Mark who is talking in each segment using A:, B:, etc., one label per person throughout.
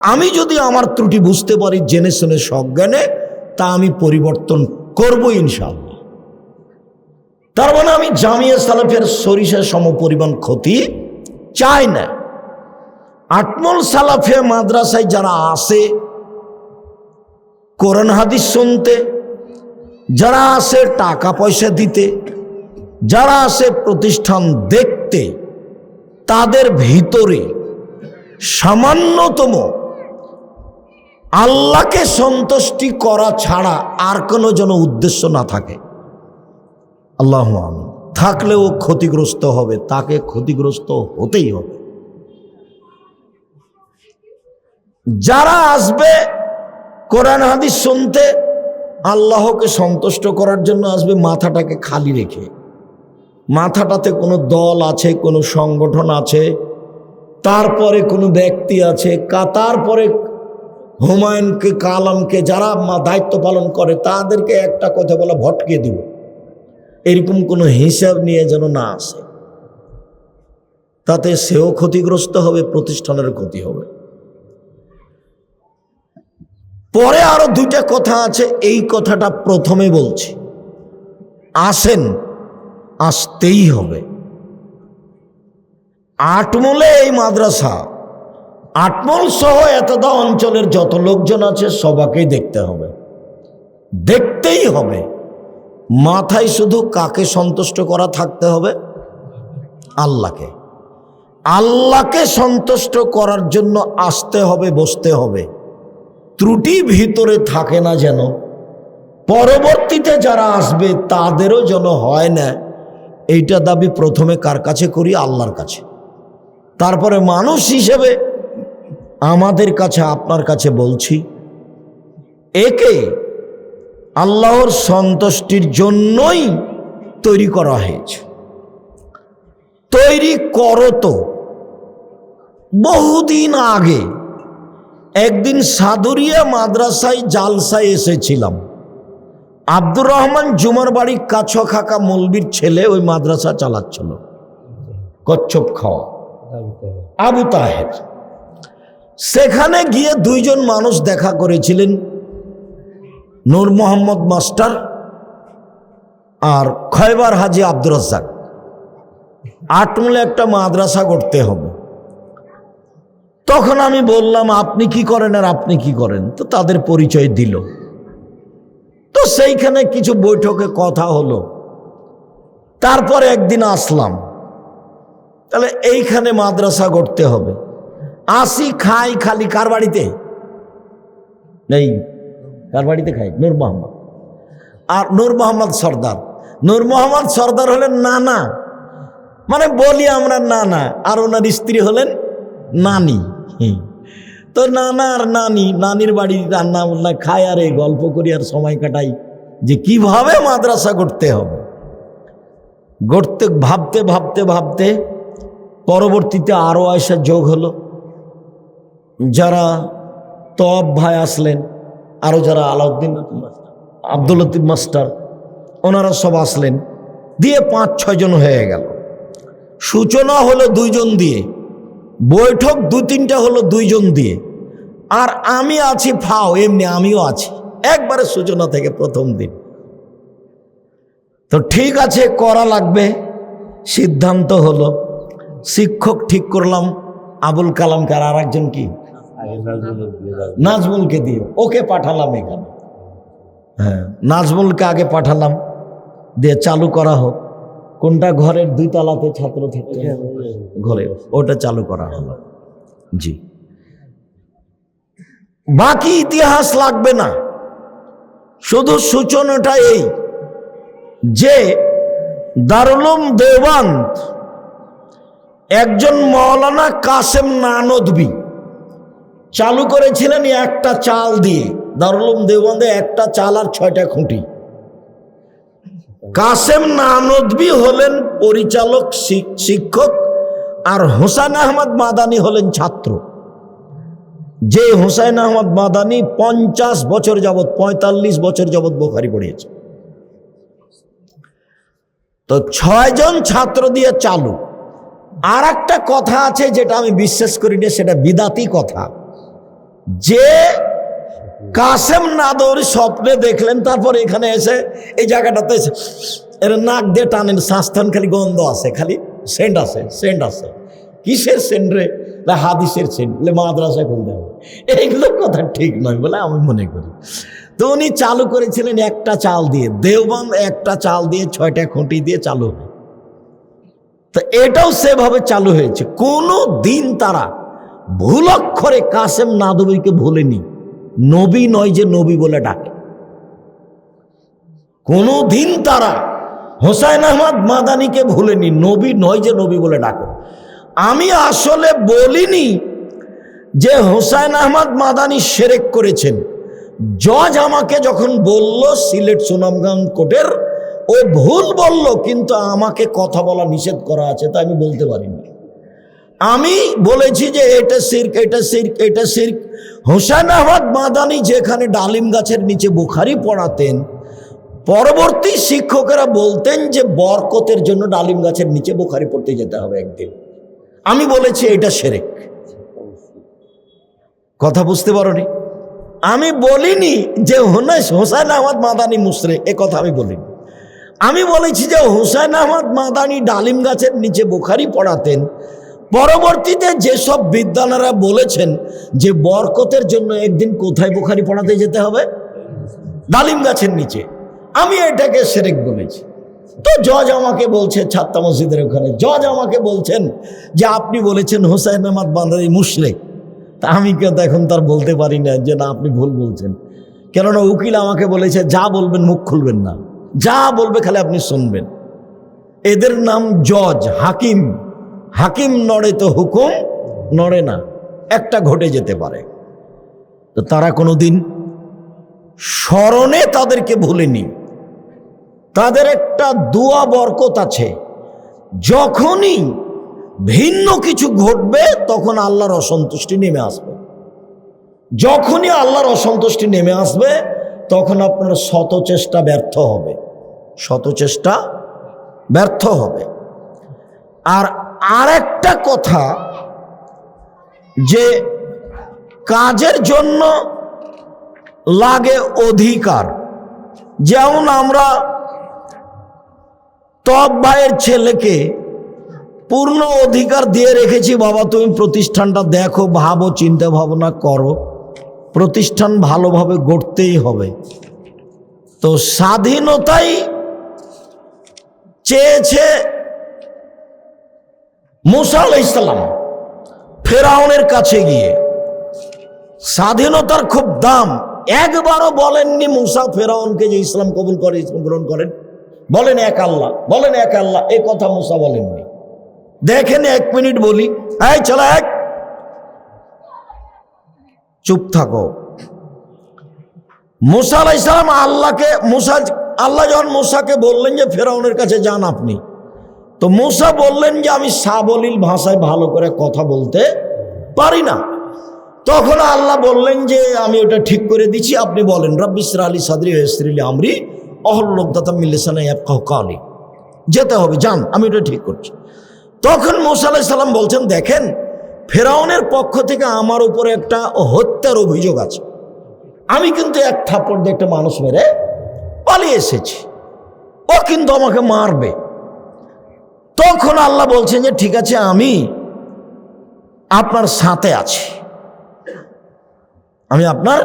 A: আমি যদি আমার ত্রুটি বুঝতে পারি, জেনে শুনে সজ্ঞানে, তা আমি পরিবর্তন করব ইনশাআল্লাহ। তার মানে আমি জামিয়া সালাফের সরিষা সম পরিমাণ ক্ষতি চাই না। আটমল সালাফে মাদ্রাসায় যারা আসে কোরআন হাদিস শুনতে, যারা আসে টাকা পয়সা দিতে, যারা আসে প্রতিষ্ঠান দেখতে, তাদের ভিতরে সামান্যতম আল্লাহকে সন্তুষ্টি করা ছাড়া আর কোনো যেন উদ্দেশ্য না থাকে। আল্লাহ আমি থাকলেও ক্ষতিগ্রস্ত হবে, তাকে ক্ষতিগ্রস্ত হতেই হবে। যারা আসবে কোরআন, হাদিস শুনতে, আল্লাহকে সন্তুষ্ট করার জন্য আসবে মাথাটাকে খালি রেখে। মাথাটাতে কোনো দল আছে, কোনো সংগঠন আছে, তারপরে কোনো ব্যক্তি আছে, কা, তারপরে হুমায়ুনকে, কালামকে যারা মা- দায়িত্ব পালন করে, তাদেরকে একটা কথা বলা ভটকে দিব। এরকম কোনো হিসাব নিয়ে যেন না আসে। তাতে সেও ক্ষতিগ্রস্ত হবে প্রতিষ্ঠানের ক্ষতি হবে। পরে আরও দুইটা কথা আছে, এই কথাটা প্রথমে বলছি। আসেন, আসতেই হবে। আটমলে এই মাদ্রাসা। আটমল সহ এতদা অঞ্চলের যত লোকজন আছে সবাকেই দেখতে হবে। দেখতেই হবে। মাথায় শুধু কাকে সন্তুষ্ট করা থাকতে হবে? আল্লাহকে। আল্লাহকে সন্তুষ্ট করার জন্য আসতে হবে, বসতে হবে। ত্রুটি ভিতরে থাকে না যেন। পরবর্তীতে যারা আসবে, তাদেরও যেন হয় না। এইটা দাবি প্রথমে কার কাছে করি? আল্লাহর কাছে। তারপরে মানুষ হিসেবে আমাদের কাছে আপনার কাছে বলছি একে আল্লাহর সন্তুষ্টির জন্যই তৈরি করা হয়েছে। তৈরি করো তো। বহুদিন আগে একদিন সাদুরিয়া মাদ্রাসায় জালসায় এসেছিলাম। আব্দুর রহমান জুমার বাড়ি কাছ খাকা মলবির ছেলে ওই মাদ্রাসা চালাচ্ছিল। কচ্ছপ খাওয়া। আবু তাহের। সেখানে গিয়ে দুইজন মানুষ দেখা করেছিলেন, নূর মোহাম্মদ মাস্টার আর খয়বার হাজি আব্দুর রাজ্জাক। আটমূলে একটা মাদ্রাসা করতে হবে। তখন আমি বললাম, আপনি কি করেন আর আপনি কি করেন? তো তাদের পরিচয় দিল। তো সেইখানে কিছু বৈঠকে কথা হলো। তারপরে একদিন আসলাম। তাহলে এইখানে মাদ্রাসা করতে হবে। আসি খাই খালি কার বাড়িতে? নেই। কার বাড়িতে খাই? নূর মোহাম্মদ। আর নূর মোহাম্মদ সর্দার। নূর মোহাম্মদ সর্দার হলেন নানা। মানে বলি আমরা নানা। আর ওনার স্ত্রী হলেন নানি। তো নানা আর নানি, নানির বাড়ি রান্না বান্না খায় আর এই গল্প করি আর সময় কাটাই যে কীভাবে মাদ্রাসা করতে হবে। গড়তে, ভাবতে ভাবতে ভাবতে পরবর্তীতে আরও আয়সা যোগ হলো। যারা তব ভাই আসলেন আরও যারা আলাউদ্দিন আব্দুল লতিফ মাস্টার, ওনারা সব আসলেন, দিয়ে পাঁচ ছয়জন হয়ে গেল। সূচনা হলো দুইজন দিয়ে, বৈঠক দু তিনটা হলো দুইজন দিয়ে। আর আমি আছি ফাও, এমনি আমিও আছি, একবারে সূচনা থেকে প্রথম দিন। তো ঠিক আছে, করা লাগবে, সিদ্ধান্ত হলো, শিক্ষক ঠিক করলাম, আবুল কালামকে আর একজন কি? নাজমুলকে দিয়ে ওকে পাঠালাম এখানে। হ্যাঁ নাজমুলকে আগে পাঠালাম দিয়ে চালু করা হোক। কোনটা ঘরের দুই তলাতে ছাত্র থাকতো ঘরে ওটা চালু করা হলো। জি। বাকি ইতিহাস লাগবে না। শুধু সূচনাটা এই যে দারুলুম দেওবান্ত একজন মৌলানা কাসেম নানদবি চালু করেছিলেন একটা চাল দিয়ে। দারুলুম দেওবন্দে একটা চাল আর ছয়টা খুঁটি। কাসেম নানদবি হলেন পরিচালক, শিক- শিক্ষক আর হোসেন আহমদ মাদানি হলেন ছাত্র। যে হোসেন আহমদ মাদানি পঞ্চাশ বছর যাবৎ, পঁয়তাল্লিশ বছর যাবৎ বোখারি পড়িয়েছে। তো ছয়জন ছাত্র দিয়ে চালু। আর একটা কথা আছে যেটা আমি বিশ্বাস করি না সেটা বিদাতি কথা। যে কাসেম নাদৌরি স্বপ্নে দেখলেন, তারপর এখানে এসে এই জায়গাটাতে এসে এর নাক দিয়ে টানেন শ্বাসটান খালি গন্ধ আছে, খালি সেন্ট আছে সেন্ট আছে। কিসের সেন্ট রে? হাদিসের সেন্ট। বলে, মাদ্রাসায় খুলতে হবে এইগুলো কথা ঠিক নয় বলে আমি মনে করি। তো উনি চালু করেছিলেন একটা চাল দিয়ে, দেওবন্দ একটা চাল দিয়ে, ছয়টা খুঁটি দিয়ে চালু হয়। তো এটাও সেভাবে চালু হয়েছে। কোনো দিন তারা ভুল অক্ষরে কাসেম নাদবীকে ভুলেনি। নবী নয় যে নবী বলে ডাকে। কোনো দিন তারা হোসাইন আহমদ মাদানিকে ভুলেনি, নবী নয় যে নবী বলে ডাকে। আমি আসলে বলিনি যে হোসাইন আহমদ মাদানি সেরেক করেছেন। জজ আমাকে যখন বলল, সিলেট সুনামগঞ্জ কোর্টের, ও ভুল বলল, কিন্তু আমাকে কথা বলা নিষেধ করা আছে তা আমি বলতে পারিনি। আমি বলেছি যে এটা সির্ক এটা সির্ক এটা সির্ক। হোসেন আহমদ মাদানি যেখানে ডালিম গাছের নিচে বুখারি পড়াতেন, পরবর্তী শিক্ষকেরা বলতেন যে বরকতের জন্য ডালিম গাছের নিচে বুখারি পড়তে যেতে হবে একদিন। আমি বলেছি এটা সেরেক। কথা বুঝতে পারোনি? আমি বলিনি যে হোসেন আহমদ মাদানি মুসরে, এ কথা আমি বলিনি। আমি বলেছি যে হুসাইন আহমদ মাদানি ডালিম গাছের নিচে বুখারি পড়াতেন পরবর্তীতে যেসব বিদ্যালয়রা বলেছেন যে বরকতের জন্য একদিন কোথায় বুখারি পড়াতে যেতে হবে? ডালিম গাছের নিচে। আমি এটাকে সেরেক বলেছি। তো জজ আমাকে বলছে ছাত্তা মসজিদের ওখানে, জজ আমাকে বলছেন যে আপনি বলেছেন হোসাইন আহমদ বান্দারি মুশরেক। তা আমি কিন্তু এখন তার বলতে পারি না যে না, আপনি ভুল বলছেন। কেননা উকিল আমাকে বলেছে, যা বলবেন মুখ খুলবেন না। যা বলবে খালি আপনি শুনবেন। এদের নাম জজ, হাকিম। হাকিম নড়ে তো হুকুম, নড়ে না। একটা ঘটে যেতে পারে। তো তারা কোনোদিন স্মরণে তাদেরকে ভুলেনি। তাদের একটা দুয়া বরকত আছে। যখনই ভিন্ন কিছু ঘটবে, তখন আল্লাহর অসন্তুষ্টি নেমে আসবে। যখনই আল্লাহর অসন্তুষ্টি নেমে আসবে, তখন আপনার শত চেষ্টা ব্যর্থ হবে। শত চেষ্টা ব্যর্থ হবে। আর আরেকটা কথা যে কাজের জন্য লাগে অধিকার। যেমন আমরা তব ভাইয়ের ছেলেকে পূর্ণ অধিকার দিয়ে রেখেছি, বাবা তুমি প্রতিষ্ঠানটা দেখো, ভাবো, চিন্তা ভাবনা করো। প্রতিষ্ঠান ভালোভাবে গড়তেই হবে। তো স্বাধীনতাই চেয়েছে মুসা আলাহ ইসলাম ফেরাউনের কাছে গিয়ে, স্বাধীনতার খুব দাম, একবারও বলেননি মুসা ফেরাউনকে যে ইসলাম কবুল করে, ইসলাম গ্রহণ করেন। বলেন এক আল্লাহ, বলেন এক আল্লাহ, এ কথা মুসা বলেননি। দেখেন এক মিনিট বলি, এই চলো এক। চুপ থাকো। মুসা ইসলাম আল্লাহকে, মুসা, আল্লাহ যখন মুসাকে বললেন যে ফেরাউনের কাছে যান আপনি তো মুসা বললেন যে, আমি সাবলীল ভাষায় ভালো করে কথা বলতে পারি না। তখন আল্লাহ বললেন যে, আমি ওটা ঠিক করে দিচ্ছি। আপনি বলেন রব্বিসরা আলী সাদরি ইসরিলি আমরি অহল্লদাতা মিল্লিসানা কালি। যেতে হবে, যান, আমি ওটা ঠিক করছি। তখন মোসা আলাহ সাল্লাম বলছেন, দেখেন, ফেরাউনের পক্ষ থেকে আমার উপরে একটা হত্যার অভিযোগ আছে। আমি কিন্তু এক থাপ্পড় দিয়ে একটা মানুষ মেরে পালিয়ে এসেছি। ও কিন্তু আমাকে মারবে। তখন আল্লাহ বলছেন যে, ঠিক আছে, আমি আপনার সাথে আছি। আমি আপনার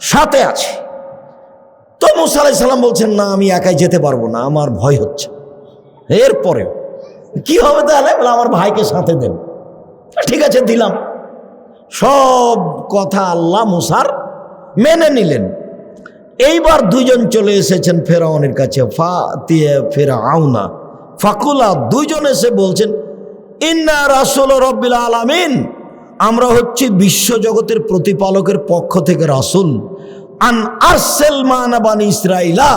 A: সাথে আছি। তো মুসা আলাই সাল্লাম বলছেন, না, আমি একাই যেতে পারব না, আমার ভয় হচ্ছে। এরপরেও, কি হবে তাহলে? বলে, আমার ভাইকে সাথে দেন ঠিক আছে, দিলাম। সব কথা আল্লাহ মুসার মেনে নিলেন। এইবার দুজন চলে এসেছেন ফেরাউনের কাছে ফা দিয়ে ফেরা আউনা ফাকুলা, দুইজন এসে বলছেন, ইন্না রাসুল রব্বিল আলামিন, আমরা হচ্ছি বিশ্বজগতের প্রতিপালকের পক্ষ থেকে রাসুল। আন আরসেল মানা বানি ইসরাইলা,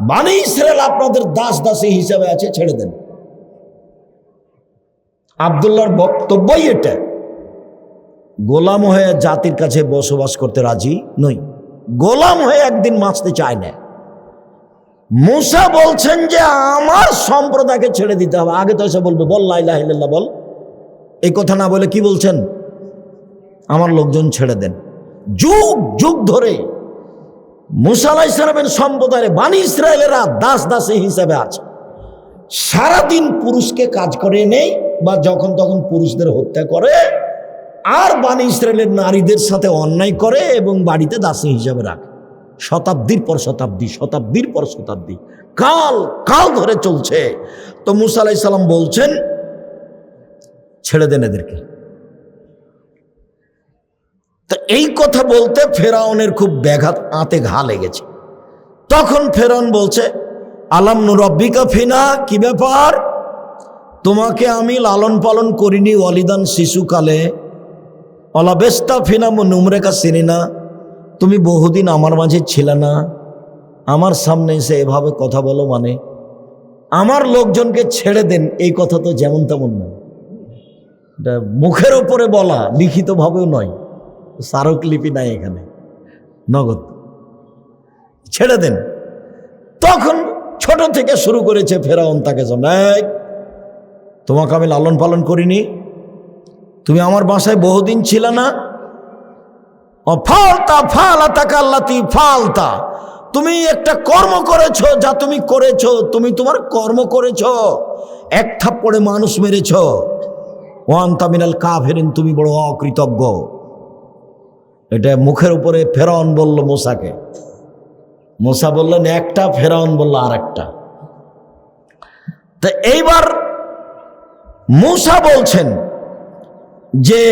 A: বানি ইসরায়েল আপনাদের দাস দাসী হিসাবে আছে, ছেড়ে দেন। আবদুল্লার বক্তব্যই এটা। গোলাম হয়ে জাতির কাছে বসবাস করতে রাজি নই। গোলাম হয়ে একদিন বাঁচতে চায় না। মুসা বলছেন যে আমার সম্প্রদায়কে ছেড়ে দিতে হবে। আগে তো এসে বলবে, বল লাইলা বল। এই কথা না বলে কি বলছেন? আমার লোকজন ছেড়ে দেন। যুগ যুগ ধরে মুসালা ইসলামের সম্প্রদায়ের বাণী ইসরায়েলেরা দাস দাসী হিসেবে আছে। সারাদিন পুরুষকে কাজ করে নেই বা যখন তখন পুরুষদের হত্যা করে, আর বাণী ইসরায়েলের নারীদের সাথে অন্যায় করে এবং বাড়িতে দাসী হিসাবে রাখে। শতাব্দীর পর শতাব্দী, শতাব্দীর পর শতাব্দী। কাল কাল ধরে চলছে। তো মুসা আলাহি সাল্লাম বলছেন, ছেড়ে দেন এদেরকে। তো এই কথা বলতে ফেরাউনের খুব ব্যাঘাত, আতে ঘা লেগেছে। তখন ফেরাউন বলছে, আলাম নুরব্বিকা ফিনা, কি ব্যাপার? তোমাকে আমি লালন পালন করিনি অলিদান শিশুকালে। অলাবেস্তা ফিনা নুমরেকা চিনি না তুমি বহুদিন আমার মাঝে ছিলে না। আমার সামনে এসে এভাবে কথা বলো মানে আমার লোকজনকে ছেড়ে দেন, এই কথা তো যেমন তেমন না। এটা মুখের ওপরে বলা, লিখিতভাবেও নয়। স্মারকলিপি নাই এখানে। নগদ। ছেড়ে দেন। তখন ছোট থেকে শুরু করেছে ফেরাউন তাকে জানাই তোমাকে আমি লালন পালন করিনি। তুমি আমার বাসায় বহুদিন ছিল না। ফালতা, ফালাতা কাল্লাতি, ফালতা। তুমি একটা কর্ম করেছ, যা তুমি করেছ, তুমি তোমার কর্ম করেছ। এক থাপ্পড়ে মানুষ মেরেছ। ওয়ান তামিনাল কাফেরিন, তুমি বড় অকৃতজ্ঞ। এটা মুখের উপরে ফেরাউন বলল মোসাকে। মোসা বললেন, একটা, ফেরাউন বলল আর একটা তো এইবার মুসা বলছেন যে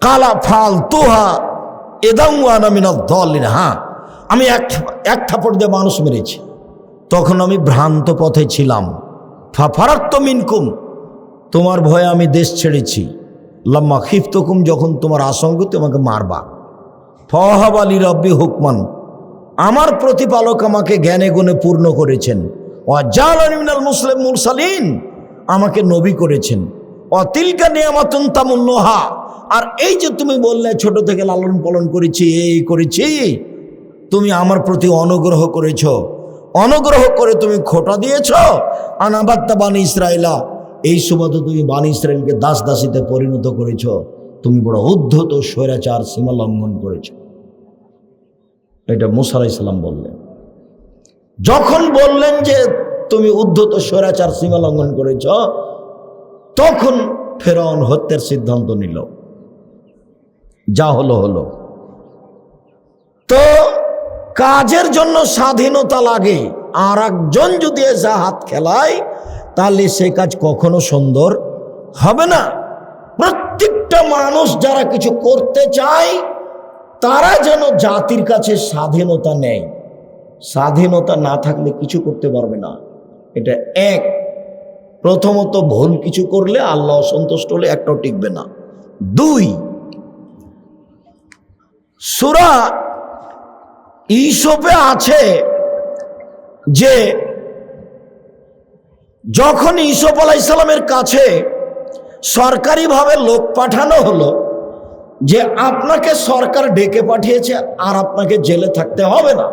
A: কালা ফাল তুহা এদামিনা দলিন হ্যাঁ আমি এক এক থাপড় দিয়ে মানুষ মেরেছি। তখন আমি ভ্রান্ত পথে ছিলাম। ফারাক্ত মিনকুম, তোমার ভয়ে আমি দেশ ছেড়েছি। লাম্মা খিফতকুম, যখন তোমার আশঙ্ক, তোমাকে মারবা। ফহাব আলী রব্বি হুকমান, আমার প্রতিপালক আমাকে জ্ঞানে গুণে পূর্ণ করেছেন। ও জালিনাল মুসলিম মুরসালিন, আমাকে নবী করেছেন। অতিলকা তিলকা নিয়ামাতুন তামুল্লোহা আর এই যে তুমি বললে ছোট থেকে লালন পালন করেছি, এই করেছি, তুমি আমার প্রতি অনুগ্রহ করেছ। অনুগ্রহ করে তুমি খোটা দিয়েছ, আনাবাত্তা বাণী ইসরায়েলা এই সুবাদে তুমি বাণী ইসরায়েলকে দাস দাসীতে পরিণত করেছ। তুমি বড় উদ্ধত স্বৈরাচার সীমা লঙ্ঘন করেছ। এটা মুসা ইসলাম বললেন। যখন বললেন যে তুমি উদ্ধত স্বৈরাচার সীমা লঙ্ঘন করেছ, তখন ফেরন হত্যার সিদ্ধান্ত নিল। যা হলো হলো। তো কাজের জন্য স্বাধীনতা লাগে। আর একজন যদি এসে হাত খেলায়, তাহলে সে কাজ কখনো সুন্দর হবে না। প্রত্যেকটা মানুষ যারা কিছু করতে চায়, তারা যেন জাতির কাছে স্বাধীনতা নেয়। স্বাধীনতা না থাকলে কিছু করতে পারবে না। এটা এক। প্রথমত ভুল কিছু করলে আল্লাহ অসন্তুষ্ট হলে একটাও টিকবে না। দুই সুরা ইসপে আছে যে যখন ইসপ আলাহ ইসলামের কাছে সরকারিভাবে লোক পাঠানো হলো যে আপনাকে সরকার ডেকে পাঠিয়েছে আর আপনাকে জেলে থাকতে হবে না,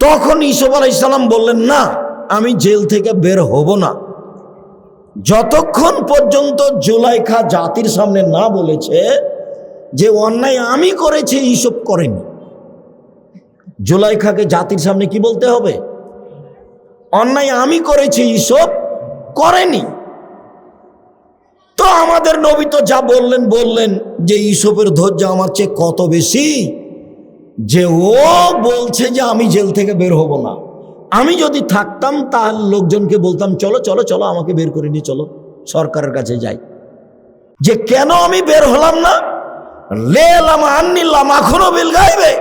A: তখন ইসব আলাহ ইসলাম বললেন, না, আমি জেল থেকে বের হব না। যতক্ষণ পর্যন্ত জুলাইখা জাতির সামনে না বলেছে যে অন্যায় আমি করেছি, এইসব করেনি। জুলাইখাকে জাতির সামনে কি বলতে হবে? অন্যায় আমি করেছি, এইসব করেনি। তো আমাদের নবী তো যা বললেন বললেন যে ইসবের ধৈর্য আমার চেয়ে কত বেশি? যে ও বলছে যে আমি জেল থেকে বের হব না। আমি যদি থাকতাম, তাহলে লোকজনকে বলতাম, চলো চলো চলো, আমাকে বের করে নিয়ে চলো, সরকারের কাছে যাই। যে কেন আমি বের হলাম না? লে লামা আন্নি লামা এখনও বিল গাইবে।